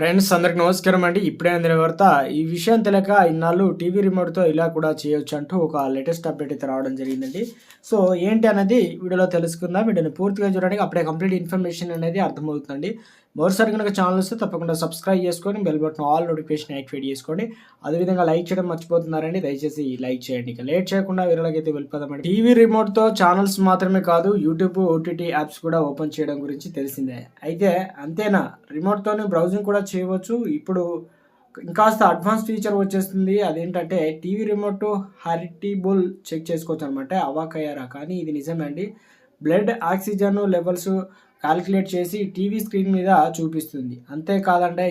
Friends అందరికి నమస్కారం అండి. ఇప్పుడే అందిన వార్త ఈ విషయం తెలియక ఇన్నాళ్ళు టీవీ రిమోట్తో ఇలా కూడా చేయొచ్చు అంటూ ఒక లేటెస్ట్ అప్డేట్ అయితే రావడం జరిగిందండి. సో ఏంటి అనేది వీడియోలో తెలుసుకుందాం. వీడియోని పూర్తిగా చూడడానికి అప్పుడే కంప్లీట్ ఇన్ఫర్మేషన్ అనేది అర్థమవుతుందండి. మరోసారి కనుక ఛానల్ వస్తే తప్పకుండా సబ్స్క్రైబ్ చేసుకొని bell button all notification activate చేసుకోండి. అదేవిధంగా లైక్ చేయడం మర్చిపోతున్నారండి. దయచేసి లైక్ చేయండి. ఇక లేట్ చేయకుండా వీరలకైతే అయితే వెళ్ళిపోదామండి. టీవీ రిమోట్తో ఛానల్స్ మాత్రమే కాదు యూట్యూబ్ ఓటీటీ యాప్స్ కూడా ఓపెన్ చేయడం గురించి తెలిసిందే. అయితే అంతేనా? రిమోట్తోనే బ్రౌజింగ్ కూడా చేయవచ్చు. ఇప్పుడు ఇంకాస్త అడ్వాన్స్ ఫీచర్ వచ్చేస్తుంది. అదేంటంటే టీవీ రిమోట్ హరిటిబుల్ చెక్ చేసుకోవచ్చు అనమాట అవాకయ్యారా కానీ ఇది నిజమే అండి బ్లడ్ ఆక్సిజన్ లెవెల్స్ క్యాలిక్యులేట్ చేసి టీవీ స్క్రీన్ మీద చూపిస్తుంది. అంతేకాదండి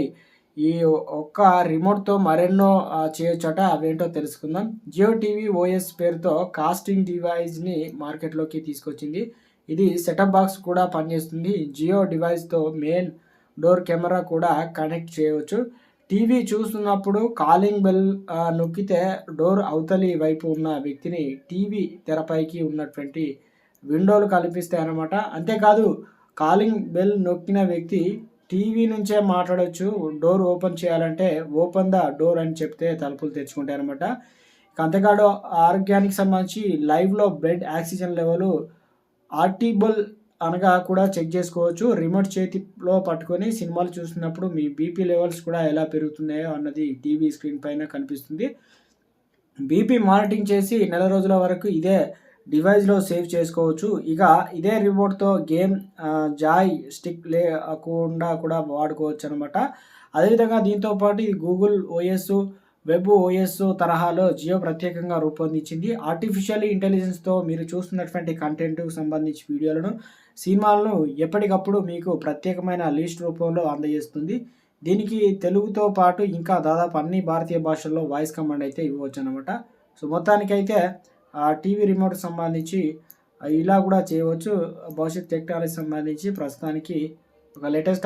ఈ ఒక్క రిమోట్తో మరెన్నో చేయొచ్చట అవేంటో తెలుసుకుందాం. జియో టీవీ ఓఎస్ పేరుతో కాస్టింగ్ డివైస్ని మార్కెట్లోకి తీసుకొచ్చింది. ఇది సెటప్ బాక్స్ కూడా పనిచేస్తుంది. జియో డివైస్తో మెయిన్ డోర్ కెమెరా కూడా కనెక్ట్ చేయవచ్చు. టీవీ చూస్తున్నప్పుడు కాలింగ్ బెల్ నొక్కితే డోర్ అవతలి వైపు ఉన్న వ్యక్తిని టీవీ తెరపైకి ఉన్నటువంటి విండోలు కల్పిస్తాయి అన్నమాట. అంతేకాదు కాలింగ్ బెల్ నొక్కిన వ్యక్తి టీవీ నుంచే మాట్లాడవచ్చు డోర్ ఓపెన్ చేయాలంటే ఓపెన్ ద డోర్ అని చెప్తే తలుపులు తెచ్చుకుంటాయి అనమాట అంతేకాదు ఆరోగ్యానికి సంబంధించి లైవ్లో బ్లడ్ ఆక్సిజన్ లెవెల్ ఆర్టిబుల్ అనగా కూడా చెక్ చేసుకోవచ్చు. రిమోట్ చేతిలో పట్టుకొని సినిమాలు చూస్తున్నప్పుడు మీ బీపీ లెవెల్స్ కూడా ఎలా పెరుగుతున్నాయో అన్నది టీవీ స్క్రీన్ పైన కనిపిస్తుంది. బీపీ మానిటరింగ్ చేసి నెల రోజుల వరకు ఇదే డివైస్లో సేవ్ చేసుకోవచ్చు. ఇక ఇదే రిమోట్తో గేమ్ జాయ్ స్టిక్ లేకుండా కూడా వాడుకోవచ్చు అనమాట అదేవిధంగా దీంతో పాటు ఇది గూగుల్ ఓఎస్ వెబ్ ఓఎస్ తరహాలో జియో ప్రత్యేకంగా రూపొందించింది. ఆర్టిఫిషియల్ ఇంటెలిజెన్స్తో మీరు చూస్తున్నటువంటి కంటెంట్కు సంబంధించి వీడియోలను సినిమాలను ఎప్పటికప్పుడు మీకు ప్రత్యేకమైన లిస్ట్ రూపంలో అందజేస్తుంది. దీనికి తెలుగుతో పాటు ఇంకా దాదాపు అన్ని భారతీయ భాషల్లో వాయిస్ కమాండ్ అయితే ఇవ్వచ్చు అనమాట సో మొత్తానికైతే ఆ టీవీ రిమోట్ సంబంధించి ఇలా కూడా చేయవచ్చు. భవిష్యత్ టెక్నాలజీ సంబంధించి ప్రస్తుతానికి ఒక లేటెస్ట్